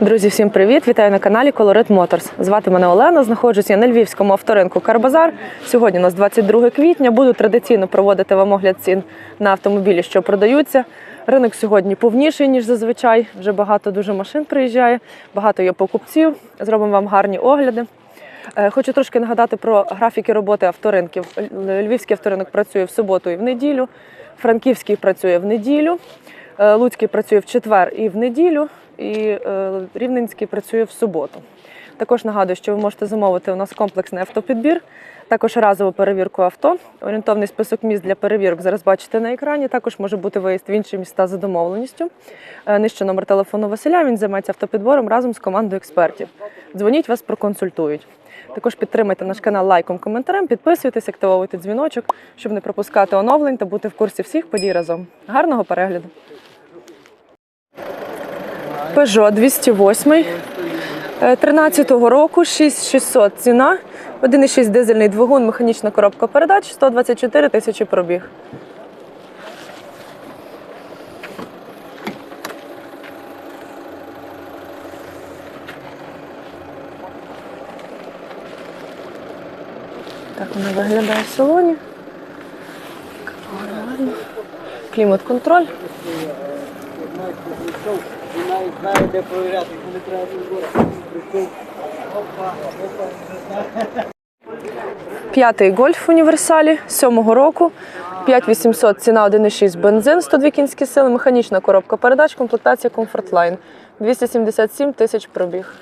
Друзі, всім привіт! Вітаю на каналі Colorit Motors. Звати мене Олена. Знаходжусь я на львівському авторинку Карбазар. Сьогодні у нас 22 квітня. Буду традиційно проводити вам огляд цін на автомобілі, що продаються. Ринок сьогодні повніший ніж зазвичай. Вже багато дуже машин приїжджає, багато є покупців. Зробимо вам гарні огляди. Е, Хочу трошки нагадати про графіки роботи авторинків. Львівський авторинок працює в суботу і в неділю, Франківський працює в неділю, е, Луцький працює в четвер і в неділю, і е, Рівненський працює в суботу. Також нагадую, що ви можете замовити у нас комплексний автопідбір, також разову перевірку авто. Орієнтовний список міст для перевірок зараз бачите на екрані. Також може бути виїзд в інші міста за домовленістю. Е, Нижче номер телефону Василя. Він займається автопідбором разом з командою експертів. Дзвоніть, вас проконсультують. Також підтримайте наш канал лайком, коментарем, підписуйтесь, активовуйте дзвіночок, щоб не пропускати оновлень та бути в курсі всіх подій разом. Гарного перегляду! Peugeot 208 13-го року, 6600 ціна, 1,6 дизельний двигун, механічна коробка передач, 124 тисячі пробіг. Так вона виглядає в салоні. Клімат-контроль. Він навіть знає, де провіряти, коли треба не знає. П'ятий гольф в універсалі сьомого року. 5800 ціна 1,6 бензин, 102 кінські сили, механічна коробка передач, комплектація Comfort Line. 277 тисяч пробіг.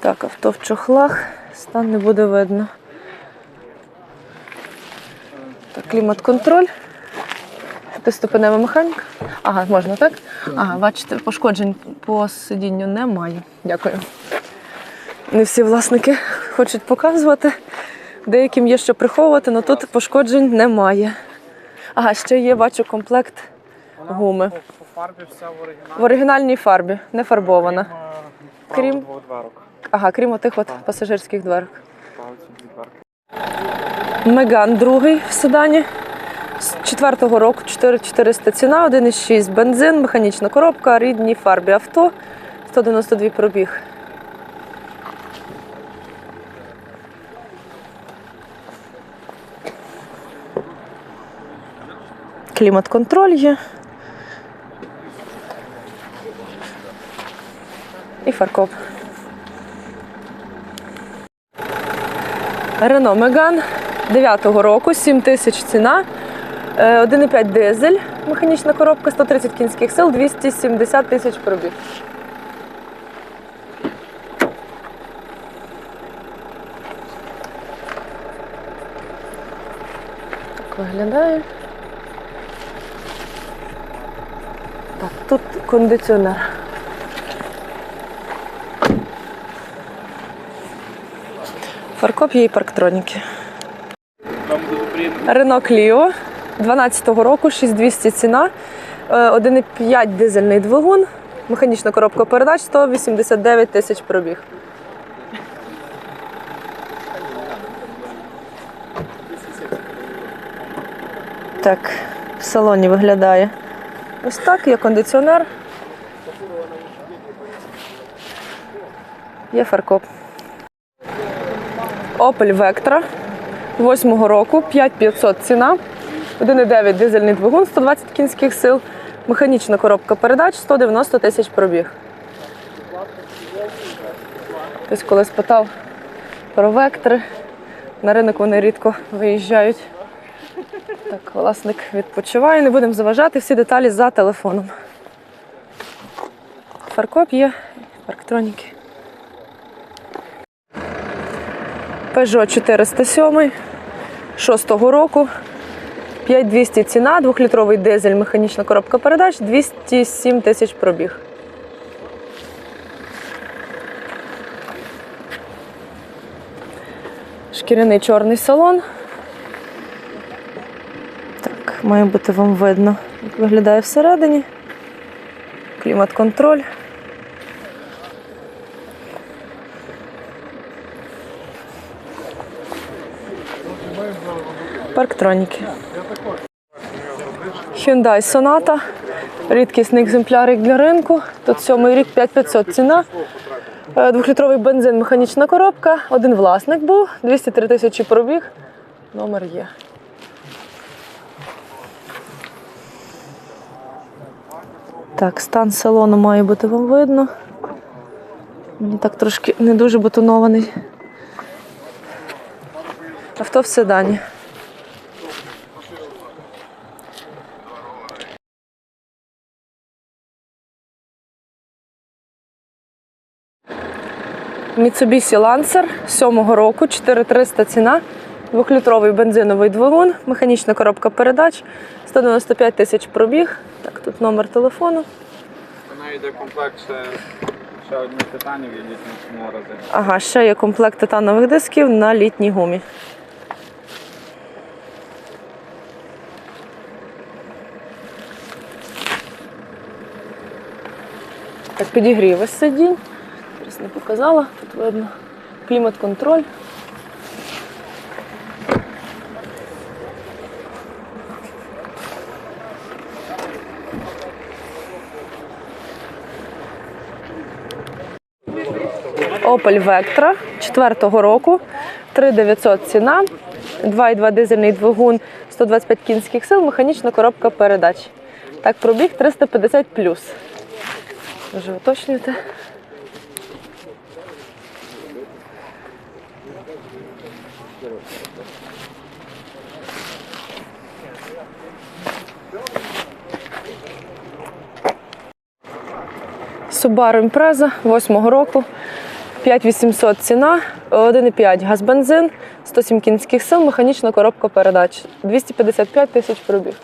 Так, авто в чохлах. Стан не буде видно. Так, клімат-контроль. П'ятиступенева механіка. Ага, можна, так? Ага, бачите, пошкоджень по сидінню немає. Дякую. Не всі власники хочуть показувати. Деяким є що приховувати, але тут пошкоджень немає. Ага, ще є, бачу, комплект гуми. В оригінальній фарбі, не фарбована. Е, Крім- Крім двох дверок. Ага, крім отих от пасажирських дверок. Меган другий в седані. З четвертого року 4400 ціна, 1,6 бензин, механічна коробка, рідній фарбі авто, 192 пробіг. Клімат-контроль є. І фаркоп. Рено Меган 9-го року, 7 тисяч ціна, Е, 1,5 дизель, механічна коробка, 130 кінських сил, 270 тисяч пробіг. Так виглядає. Так, тут кондиціонер. Фаркоп є і парктроніки. Рено Кліо 12-го року, 6200 ціна, Е, 1,5 дизельний двигун, механічна коробка передач, 189 тисяч пробіг. Так, в салоні виглядає ось так, є кондиціонер. Є фаркоп. Opel Vectra 8 року, 5500 ціна, 1,9 дизельний двигун, 120 кінських сил, механічна коробка передач, 190 тисяч пробіг. Хтось колись питав про вектори. На ринок вони рідко виїжджають. Так, власник відпочиває, не будемо заважати всі деталі за телефоном. Фаркоп є, парктроніки. Peugeot 407 6-го року. 5200 ціна, 2-літровий дизель, механічна коробка передач, 207 тисяч пробіг. Шкіряний чорний салон. Так, має бути вам видно, як виглядає всередині. Клімат-контроль. Парктроніки. Hyundai Sonata. Рідкісний екземплярик для ринку. Тут сьомий рік 5500 ціна. Е, Двохлітровий бензин, механічна коробка. Один власник був, 203 тисячі пробіг. Номер є. Так, стан салону має бути вам видно. Мені так трошки не дуже бетонований. Авто в седані. Mitsubishi Lancer 7-го року, 4300 ціна, двохлітровий бензиновий двигун, механічна коробка передач, 195 тисяч пробіг. Так, тут номер телефону. Вона йде комплект ще, ще одні питання від літніх морози. Ага, ще є комплект титанових дисків на літній гумі. Так, підігріви сидінь. Зараз не показала, тут видно. Клімат-контроль. Opel Vectra 4-го року, 3900 ціна, 2,2 дизельний двигун, 125 кінських сил, механічна коробка передач. Так, пробіг 350 плюс. Уточнюєте? Subaru Impreza 8-го року. 5800 ціна, 1,5 газ бензин, 107 кінських сил, механічна коробка передач. 255 тисяч пробіг.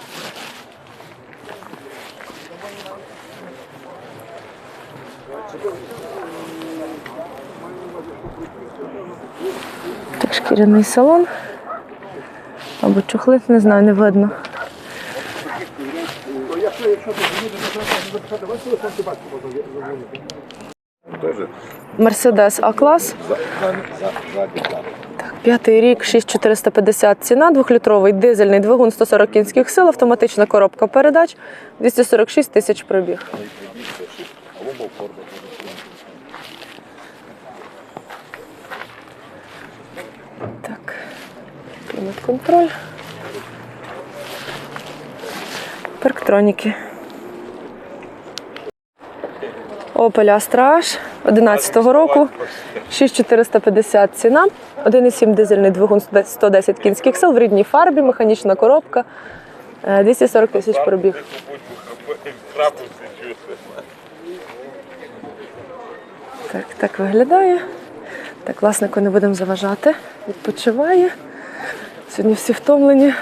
Так, шкіряний салон. Або чохли, не знаю, не видно. Мерседес А-клас. П'ятий рік, 6450 ціна, двохлітровий дизельний двигун, 140 кінських сил, автоматична коробка передач, 246 тисяч пробіг. Так, клімат-контроль. Парктроніки. Opel Astra H 11-го року, 6450 ціна, 1,7 дизельний двигун 110 кінських сил в рідній фарбі, механічна коробка, е, 240 тисяч пробіг. Так, так виглядає. Так, власнику не будемо заважати. Відпочиває. Сьогодні всі втомлені.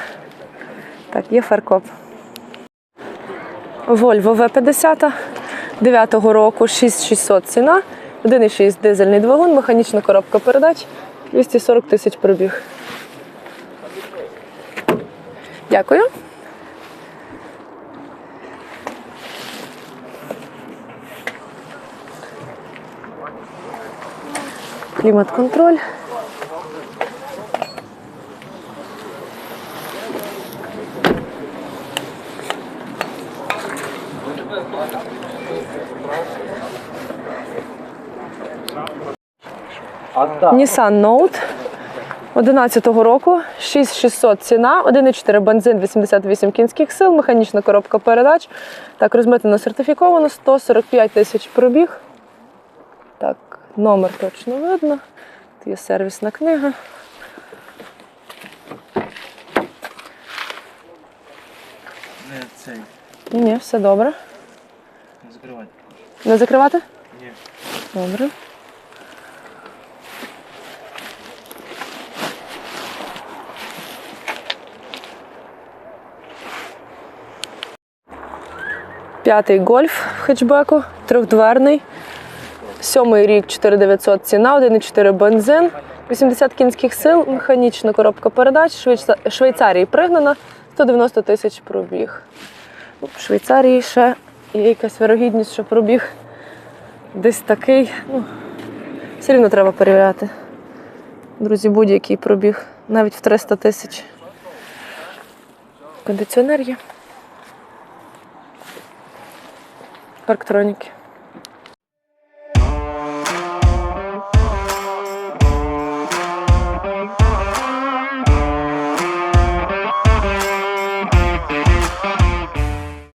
Так, є фаркоп. Volvo V50 9-го року 6600 ціна, 1,6 дизельний двигун, механічна коробка передач, 240 тисяч пробіг. Дякую. Клімат-контроль. Nissan Note 11-го року, 6600 ціна, 1,4 бензин, 88 кінських сил, механічна коробка передач. Так, розмитнено сертифіковано, 145 тисяч пробіг. Так, номер точно видно. Тут є сервісна книга. Не цей. Ні, ні, все добре. Не закривати. Не закривати? Ні. Добре. П'ятий гольф в хетчбеку, трьохдверний. Сьомий рік 4900 ціна, 1,4 бензин, 80 кінських сил, механічна коробка передач, Швейца- Швейцарії пригнана, 190 тисяч пробіг. Ну, В Швейцарії ще є якась вирогідність, що пробіг десь такий. Ну, все рівно треба перевіряти. Друзі, будь-який пробіг, навіть в 300 тисяч. Кондиціонер є. Парктроніки.